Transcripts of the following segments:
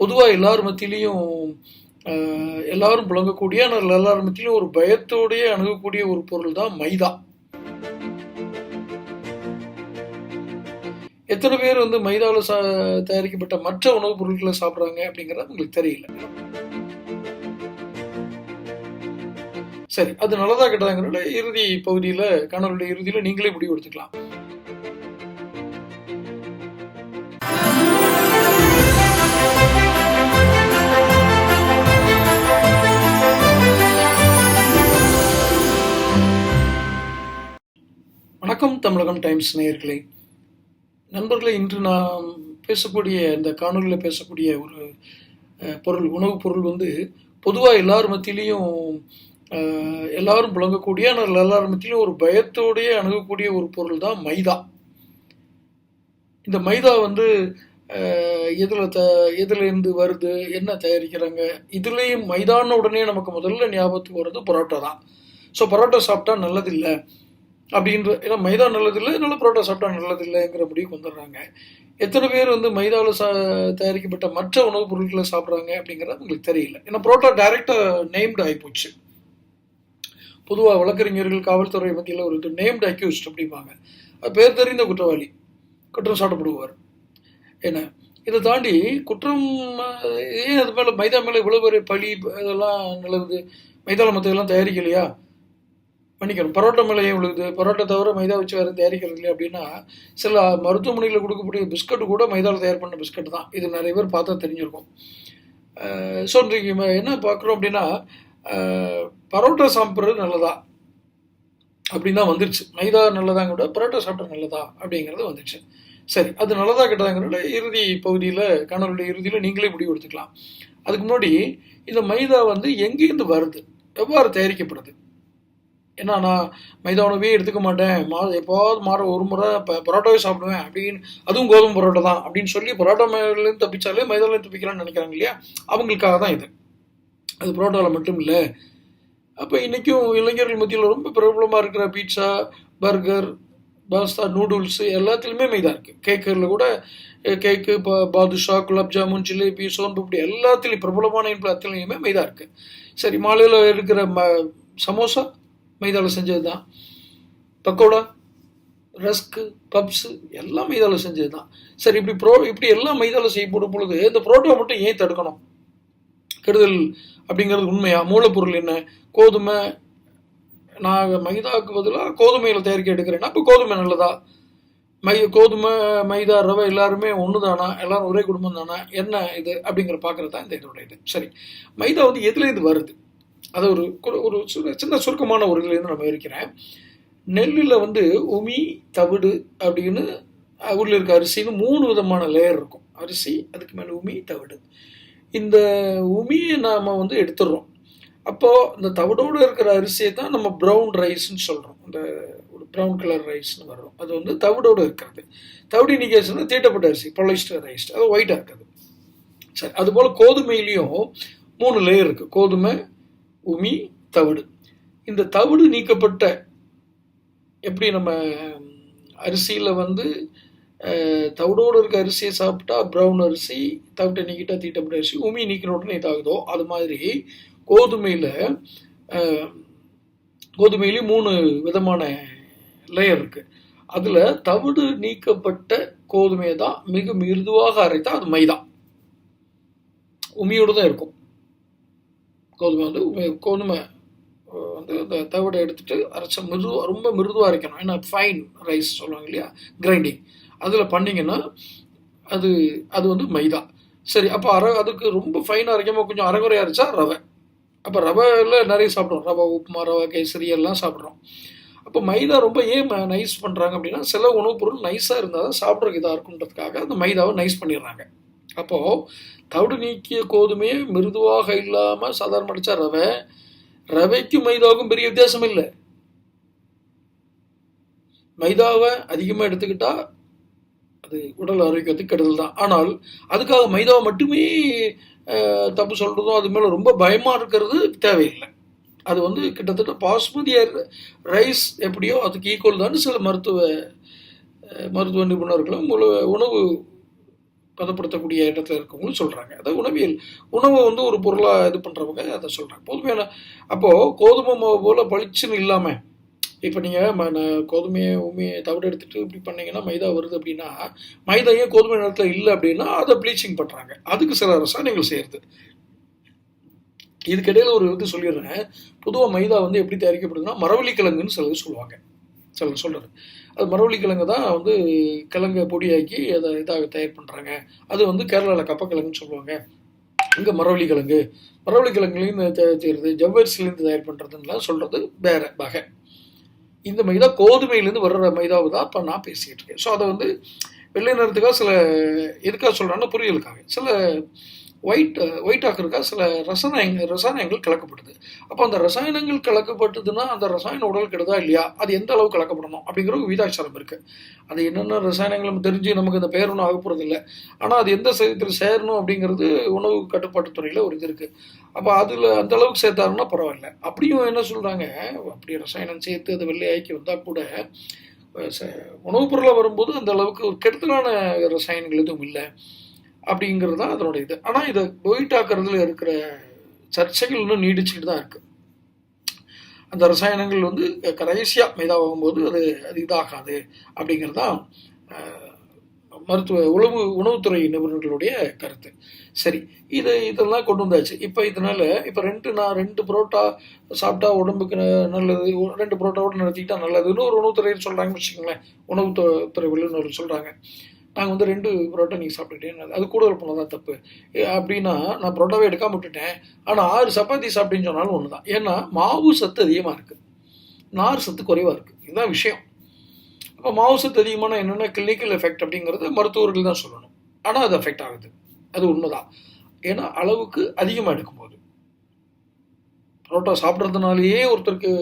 பொதுவாக எல்லார் மத்தியிலையும் எல்லாரும் புழங்கக்கூடிய ஆனால் எல்லார் மத்தியிலும் ஒரு பயத்தோடைய அணுகக்கூடிய ஒரு பொருள் தான் மைதா. எத்தனை பேர் வந்து மைதாவில் சா தயாரிக்கப்பட்ட மற்ற உணவுப் பொருட்களை சாப்பிட்றாங்க அப்படிங்கிறது உங்களுக்கு தெரியல. சரி அது நல்லதாக கெட்டதாங்கிறத இறுதி பகுதியில் கணவருடைய இறுதியில் நீங்களே முடிவு எடுத்துக்கலாம். வணக்கம் தமிழகம் டைம்ஸ் நேயர்களே. நண்பர்களே இன்று நாம் பேசக்கூடிய இந்த காணொலியில் பேசக்கூடிய ஒரு பொருள் உணவுப் பொருள் வந்து பொதுவாக எல்லார் மத்தியிலையும் எல்லாரும் புழங்கக்கூடிய ஆனால் எல்லார் மத்தியிலும் ஒரு பயத்தோடைய அணுகக்கூடிய ஒரு பொருள் தான் மைதா. இந்த மைதா வந்து எதில் த எதுலேருந்து வருது என்ன தயாரிக்கிறாங்க இதுலேயும் மைதான உடனே நமக்கு முதல்ல ஞாபகத்துக்கு வர்றது பரோட்டா தான். ஸோ பரோட்டா சாப்பிட்டா நல்லதில்லை. அப்படின்ற ஏன்னா மைதா நல்லதில்லை நல்ல பரோட்டா சாப்பிட்டா நல்லதில்லைங்கிற முடிவுக்கு வந்துடுறாங்க எத்தனை பேர் வந்து மைதாவில் சா தயாரிக்கப்பட்ட மற்ற உணவுப் பொருட்களை சாப்பிட்றாங்க அப்படிங்கிறது உங்களுக்கு தெரியல. ஏன்னா பரோட்டா டைரெக்டாக நேம்டு ஆகிப்போச்சு பொதுவாக வழக்கறிஞர்கள் காவல்துறை மத்தியில் ஒரு நேம்டு அக்யூஸ்ட் அப்படிம்பாங்க. அது பேர் தெரிந்த குற்றவாளி குற்றம் சாட்டப்படுவார். என்ன? இதை தாண்டி குற்றம் ஏன் அது மேலே மைதா மேலே இவ்வளோ பெரிய பழி இதெல்லாம் நிலவுது? மைதாவில் மற்றதெல்லாம் தயாரிக்கலையா? மன்னிக்கணும் பரோட்டா மேலே ஏன் விழுகுது பரோட்டா தவிர மைதா வச்சு வேறு தயாரிக்கிறது இல்லை அப்படின்னா சில மருத்துவமனையில் கொடுக்கக்கூடிய பிஸ்கட்டு கூட மைதாவில் தயார் பண்ண பிஸ்கட் தான். இது நிறைய பேர் பார்த்தா தெரிஞ்சிருக்கும். ஸோ இன்றைக்கு என்ன பார்க்குறோம் அப்படின்னா பரோட்டா சாப்பிட்றது நல்லதா? அப்படின்னு தான் வந்துருச்சு. மைதா நல்லதாங்க விட பரோட்டா சாப்பிட்றது நல்லதா? அப்படிங்கிறது வந்துச்சு சரி அது நல்லதா கெட்டதாங்கிறத இறுதி பகுதியில் கணவருடைய இறுதியில் நீங்களே முடிவு எடுத்துக்கலாம். அதுக்கு முன்னாடி இந்த மைதா வந்து எங்கேருந்து வருது? எவ்வாறு தயாரிக்கப்படுது? ஏன்னா நான் மைதா உணவே எடுத்துக்க மாட்டேன். மா எப்போவாவது மாற ஒரு முறை இப்போ பரோட்டாவே சாப்பிடுவேன் அப்படின்னு அதுவும் கோதுமை பரோட்டா தான் அப்படின்னு சொல்லி பரோட்டா மேலேருந்து தப்பிச்சாலே மைதாலேருந்து தப்பிக்கலாம்னு நினைக்கிறாங்க இல்லையா? அவங்களுக்காக தான் இது. அது பரோட்டாவில் மட்டும் இல்லை. அப்போ இன்றைக்கும் இளைஞர்கள் மத்தியில் ரொம்ப பிரபலமாக இருக்கிற பீட்சா பர்கர் பாஸ்தா நூடுல்ஸ் எல்லாத்துலேயுமே மைதா இருக்குது கேக்கரில் கூட கேக்கு பா பாதுஷா குலாப் ஜாமுன் ஜிலேபி சோன் பப்படி எல்லாத்துலேயும் பிரபலமான எல்லாத்துலேயுமே மைதா இருக்குது சரி மாலையில் இருக்கிற ம சமோசா மைதாவில் செஞ்சது தான். பக்கோடா ரஸ்க்கு பப்ஸு எல்லாம் மைதாவில் செஞ்சது தான். சரி இப்படி ப்ரோ இப்படி எல்லாம் மைதாவில் செய்யப்படும் பொழுது இந்த புரோட்டா மட்டும் ஏன் தடுக்கணும்? கெடுதல் அப்படிங்கிறது உண்மையா? மூலப்பொருள் என்ன? கோதுமை நான் மைதாவுக்கு பதிலாக கோதுமையில் தயாரிக்க எடுக்கிறேன்னா இப்போ கோதுமை நல்லதா? மை கோதுமை மைதா ரவை எல்லாருமே ஒன்று தானா எல்லாரும் ஒரே குடும்பம் தானா என்ன இது? அப்படிங்கிற பார்க்குறது தான் இந்த இதோட இது. சரி மைதா வந்து எதுலேருந்து வருது? அது ஒரு ஒரு சின்ன- சின்ன சுருக்கமான ஒரு இதுலேருந்து நம்ம இருக்கிறேன். நெல்லில் வந்து உமி தவிடு அப்படின்னு ஊரில் இருக்க அரிசின்னு மூணு விதமான லேயர் இருக்கும். அரிசி அதுக்கு மேலே உமி தவிடு. இந்த உமியை நாம் வந்து எடுத்துடுறோம். அப்போது இந்த தவிடோடு இருக்கிற அரிசியை தான் நம்ம ப்ரௌன் ரைஸ்ன்னு சொல்கிறோம் இந்த ஒரு ப்ரௌன் கலர் ரைஸ்னு வரும் அது வந்து தவிடோடு இருக்கிறது. தவிடு இண்டிகேஷன் தீட்டப்பட்ட அரிசி பொலைஸ்டர் ரைஸ் அது ஒயிட்டாக இருக்குது. சரி அதுபோல் கோதுமையிலையும் மூணு லேயர் இருக்குது கோதுமை உமி தவிடு. இந்த தவிடு நீக்கப்பட்ட எப்படி நம்ம அரிசியில் வந்து தவிடோடு இருக்க அரிசியை சாப்பிட்டா ப்ரௌன் அரிசி தவிட்டை நீக்கிட்டா தீட்டப்பட்ட அரிசி உமி நீக்கின உடனே இதாகுதோ அது மாதிரி கோதுமையில் கோதுமையிலையும் மூணு விதமான லேயர் இருக்குது அதில் தவிடு நீக்கப்பட்ட கோதுமையை தான் மிக மிருதுவாக அரைத்தா அது மைதா. உமியோடு தான் இருக்கும். கோதுமை வந்து கோதுமை வந்து அந்த தவிடை எடுத்துட்டு அரைச்ச மிருதுவா ரொம்ப மிருதுவாக அரைக்கணும். ஏன்னா ஃபைன் ரைஸ் சொல்லுவாங்க இல்லையா? கிரைண்டிங் அதில் பண்ணிங்கன்னா அது அது வந்து மைதா. சரி அப்போ அரை அதுக்கு ரொம்ப ஃபைனாக அரைக்காமல் கொஞ்சம் அரைகுறையாக அரைச்சா ரவை. அப்போ ரவையில் நிறைய சாப்பிட்றோம். ரவை உப்புமா ரவை கேசரி எல்லாம் சாப்பிட்றோம். அப்போ மைதா ரொம்ப ஏன் நைஸ் பண்ணுறாங்க அப்படின்னா சில உணவுப் பொருள் நைஸாக இருந்தால் தான் சாப்பிட்றதுக்கு இதாக இருக்குன்றதுக்காக அந்த மைதாவை நைஸ் பண்ணிடுறாங்க. அப்போது தவிடு நீக்கிய கோதுமையை மிருதுவாக இல்லாமல் சாதாரண அடித்தா ரவை ரவைக்கும் மைதாவுக்கும் பெரிய வித்தியாசம் இல்லை. மைதாவை அதிகமாக எடுத்துக்கிட்டா அது உடல் ஆரோக்கியத்துக்கு கெடுதல் தான். ஆனால் அதுக்காக மைதாவை மட்டுமே தப்பு சொல்கிறதும் அது மேலே ரொம்ப பயமாக இருக்கிறது தேவையில்லை. அது வந்து கிட்டத்தட்ட பாஸ்மதி ரைஸ் எப்படியோ அதுக்கு ஈக்குவல் தான் சில மருத்துவ மருத்துவ நிபுணர்களும் உணவு பதப்படுத்தக்கூடிய இடத்துல இருக்கவங்களும் சொல்கிறாங்க அதை உணவியல் உணவை வந்து ஒரு பொருளாக இது பண்ணுறவங்க அதை சொல்கிறாங்க பொதுமையான அப்போது கோதுமை மாவு போல் பளிச்சுன்னு இல்லாமல் இப்போ நீங்கள் கோதுமையை உமையை தவிர எடுத்துகிட்டு இப்படி பண்ணீங்கன்னா மைதா வருது அப்படின்னா மைதாயே கோதுமை நிலத்தில் இல்லை அப்படின்னா அதை ப்ளீச்சிங் பண்ணுறாங்க அதுக்கு சில ரசாயனங்கள் செய்கிறது இதுக்கிடையில் ஒரு இது சொல்லிடுறேன். பொதுவாக மைதா வந்து எப்படி தயாரிக்கப்படுதுன்னா மரவள்ளி கிழங்குன்னு சிலது சொல்லுவாங்க. சிலர் சொல்கிறது அது மரவள்ளி கிழங்கு தான் வந்து கிழங்கை பொடியாக்கி அதை இதாக தயார் பண்ணுறாங்க அது வந்து கேரளாவில் கப்பக்கிழங்குன்னு சொல்லுவாங்க. இங்கே மரவள்ளி கிழங்கு மரவள்ளி கிழங்குலேருந்து தயார் செய்கிறது ஜவ்வரிசிலேருந்து தயார் பண்ணுறதுலாம் சொல்கிறது வேற வகை. இந்த மைதா கோதுமையிலேருந்து வர்ற மைதாவை தான் இப்போ நான் பேசிகிட்டு இருக்கேன். ஸோ அதை வந்து வெள்ளை நிறத்துக்காக சில எதுக்காக சொல்கிறாங்கன்னா புரியலுக்காக. சில ஒயிட் ஒயிட் ஆக்கிறதுக்காக சில ரசாயன ரசாயனங்கள் கலக்கப்படுது அப்போ அந்த ரசாயனங்கள் கலக்கப்பட்டதுன்னா அந்த ரசாயன உடல் கெடுதா இல்லையா? அது எந்த அளவு கலக்கப்படணும்? அப்படிங்கிற ஒரு விதாச்சாரம் இருக்குது அது என்னென்ன ரசாயனங்கள் தெரிஞ்சு நமக்கு இந்த பேர் ஒன்றும் ஆக போகிறது இல்லை ஆனால் அது எந்த சதவீதத்தில் சேரணும் அப்படிங்கிறது உணவு கட்டுப்பாட்டு துறையில் ஒரு இது இருக்குது அப்போ அதில் அந்த அளவுக்கு சேர்த்தாருன்னா பரவாயில்ல. அப்படியும் என்ன சொல்கிறாங்க அப்படி ரசாயனம் சேர்த்து அதை வெள்ளையாக்கி வந்தால் கூட உணவுப் பொருளாக வரும்போது அந்த அளவுக்கு கெடுதலான ரசாயனங்கள் எதுவும் இல்லை. அப்படிங்கிறது தான் அதனோட இது. ஆனால் இதை ஒயிட் இருக்கிற சர்ச்சைகள் இன்னும் நீடிச்சுக்கிட்டு தான் இருக்குது அந்த ரசாயனங்கள் வந்து கடைசியாக மைதாகும்போது அது அது இதாகாது அப்படிங்கிறது தான் மருத்துவ உணவு உணவுத்துறை நிபுணர்களுடைய கருத்து. சரி இது இதெல்லாம் கொண்டு வந்தாச்சு. இப்போ இதனால் இப்போ ரெண்டு நான் ரெண்டு புரோட்டா சாப்பிட்டா உடம்புக்கு நல்லது ரெண்டு புரோட்டாவோடு நடத்திக்கிட்டால் நல்லதுன்னு ஒரு உணவுத்துறையில் சொல்கிறாங்கன்னு வச்சுக்கோங்களேன். உணவுத்துறை வல்லுநர்கள் சொல்கிறாங்க நாங்கள் வந்து ரெண்டு புரோட்டா நீங்கள் சாப்பிட்டுக்கிட்டேன் அது கூடுதல் பண்ண தான் தப்பு அப்படின்னா நான் புரோட்டாவே எடுக்காமல் விட்டுட்டேன். ஆனால் ஆறு சப்பாத்தி சாப்பிட்டேன்னு சொன்னாலும் ஒன்று தான் ஏன்னா மாவு சத்து அதிகமாக இருக்குது நார் சத்து குறைவாக இருக்குது இதுதான் விஷயம். அப்போ மாவு சத்து அதிகமான என்னென்ன கிளினிக்கல் எஃபெக்ட் அப்படிங்கிறது மருத்துவர்கள் தான் சொல்லணும். ஆனால் அது எஃபெக்ட் ஆகுது. அது உண்மைதான். ஏன்னா அளவுக்கு அதிகமாக எடுக்கும்போது. புரோட்டா சாப்பிட்றதுனாலேயே ஒருத்தருக்கு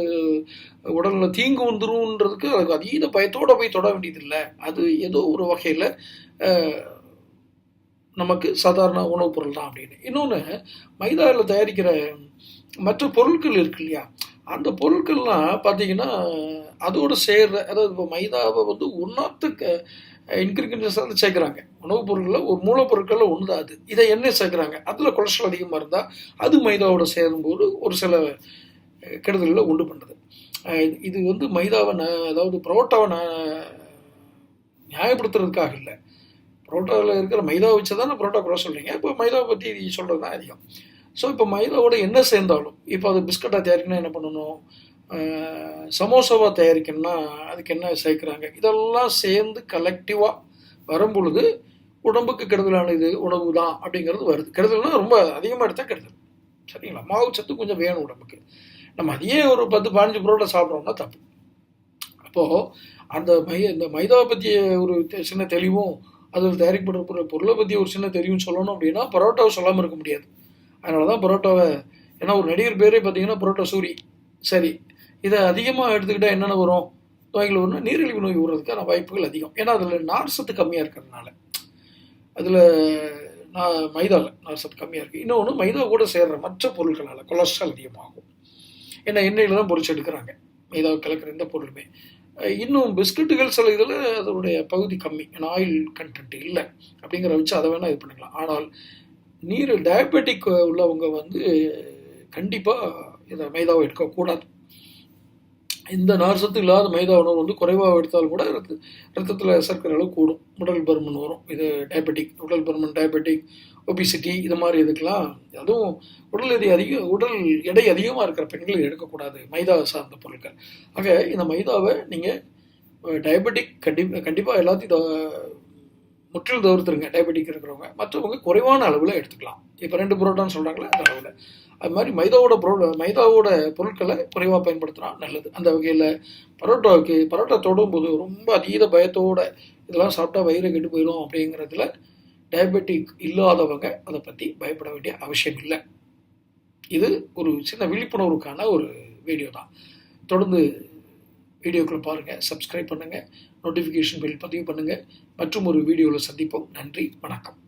உடலில் தீங்கு வந்துரும்ன்றதுக்கு அதுக்கு அதீத பயத்தோடு போய் தொட வேண்டியதில்லை. அது ஏதோ ஒரு வகையில் நமக்கு சாதாரண உணவுப் பொருள் தான் அப்படின்னு. இன்னொன்று மைதாவில் தயாரிக்கிற மற்ற பொருட்கள் இருக்கு இல்லையா? அந்த பொருட்கள்லாம் பார்த்தீங்கன்னா அதோடு சேர்ற அதாவது இப்போ மைதாவை வந்து ஒன்றாத்துக்கு இன்க்ரீடியன்ஸ் வந்து சேர்க்குறாங்க. உணவுப் பொருட்களில் ஒரு மூலப்பொருட்களில் ஒன்று தான் அது. இதை என்ன சேர்க்குறாங்க? அதில் கொலஸ்ட்ரால் அதிகமாக இருந்தால் அது மைதாவோட சேரும்போது ஒரு சில கெடுதல்களை உண்டு பண்ணுறது இது வந்து மைதாவை நான் அதாவது புரோட்டாவை நான் நியாயப்படுத்துறதுக்காக இல்லை. புரோட்டாவில் இருக்கிற மைதாவை வச்சு தான் புரோட்டா குறை சொல்கிறீங்க இப்போ மைதாவை பற்றி சொல்கிறது தான் அதிகம். ஸோ இப்போ மைதாவோட என்ன சேர்ந்தாலும் இப்போ அது பிஸ்கட்டாக தயாரிக்கணும்னா என்ன பண்ணணும்? சமோசாவாக தயாரிக்கணும்னா அதுக்கு என்ன சேர்க்குறாங்க? இதெல்லாம் சேர்ந்து கலெக்டிவாக வரும் பொழுது உடம்புக்கு கெடுதலான இது உணவு தான் அப்படிங்கிறது வருது. கெடுதல்னா ரொம்ப அதிகமாக எடுத்தால் கெடுதல். சரிங்களா? மாவு சத்து கொஞ்சம் வேணும் உடம்புக்கு. நம்ம அதையே ஒரு பத்து பதினஞ்சு பொருளை சாப்பிட்றோம்னா தப்பு. அப்போது அந்த மை இந்த மைதாவை பற்றிய ஒரு சின்ன தெளிவும் அதில் தயாரிக்கப்படுற பொருளை பற்றி ஒரு சின்ன தெளிவும் சொல்லணும் அப்படின்னா பரோட்டாவை சொல்லாமல் இருக்க முடியாது. அதனால தான் பரோட்டாவை ஏன்னா ஒரு நடிகர் பேரே பார்த்தீங்கன்னா பரோட்டா சூரி. சரி இதை அதிகமாக எடுத்துக்கிட்டால் என்னென்ன வரும்? நோய்கள் வரும்னா நீரிழிவு நோய் வர்றதுக்கான வாய்ப்புகள் அதிகம். ஏன்னா அதில் நார் சத்து கம்மியாக இருக்கிறதுனால. அதில் நான் மைதாவில் நார் சத்து கம்மியாக இருக்குது இன்னொன்று மைதா கூட சேர்கிற மற்ற பொருட்களால் கொலஸ்ட்ரால் அதிகமாகும். ஏன்னா எண்ணெயில் தான் பொறிச்சு எடுக்கிறாங்க. மைதாவை கலக்கிற எந்த பொருளுமே. இன்னும் பிஸ்கட்டுகள் சில இதில் அதனுடைய பகுதி கம்மி. ஏன்னா ஆயில் கண்டென்ட் இல்லை. அப்படிங்கிற வச்சு அதை வேணால் இது பண்ணிக்கலாம் ஆனால் நீர் டயபெட்டிக் உள்ளவங்க வந்து கண்டிப்பாக இதை மைதாவை எடுக்கக்கூடாது. இந்த நார்சத்து இல்லாத மைதா உணவு வந்து குறைவாக எடுத்தால் கூட ரத்த ரத்தத்தில் சர்க்கரை அளவு கூடும். உடல் பருமன் வரும். இது டயபெட்டிக் உடல் பருமன் டயபெட்டிக் ஒபிசிட்டி இது மாதிரி இதுக்கெல்லாம் அதுவும் உடல் எடை அதிகம் உடல் எடை அதிகமாக இருக்கிற பெண்கள் எடுக்கக்கூடாது மைதா சார்ந்த பொருட்கள். ஆக இந்த மைதாவை நீங்கள் டயபெட்டிக் கண்டி கண்டிப்பாக எல்லாத்தையும் முற்றிலும் தவிர்த்துருங்க. டயபெட்டிக் இருக்கிறவங்க. மற்றவங்க குறைவான அளவில் எடுத்துக்கலாம். இப்போ ரெண்டு புரோட்டான்னு சொல்கிறாங்களே அந்த அளவில். அது மாதிரி மைதாவோட பொருள் மைதாவோட பொருட்களை குறைவாக பயன்படுத்தினா நல்லது. அந்த வகையில் பரோட்டாவுக்கு பரோட்டா தொடும் போது ரொம்ப அதீத பயத்தோட இதெல்லாம் சாப்பிட்டா வயிறு கெட்டு போயிடும் அப்படிங்கிறதுல டயபெட்டிக் இல்லாதவங்க அதை பற்றி பயப்பட வேண்டிய அவசியம் இல்லை. இது ஒரு சின்ன விழிப்புணர்வுக்கான ஒரு வீடியோ தான். தொடர்ந்து வீடியோக்களை பாருங்கள் சப்ஸ்கிரைப் பண்ணுங்கள் நோட்டிஃபிகேஷன் பில் பதிவு பண்ணுங்கள் மற்றும் ஒரு வீடியோவில் சந்திப்போம். நன்றி வணக்கம்.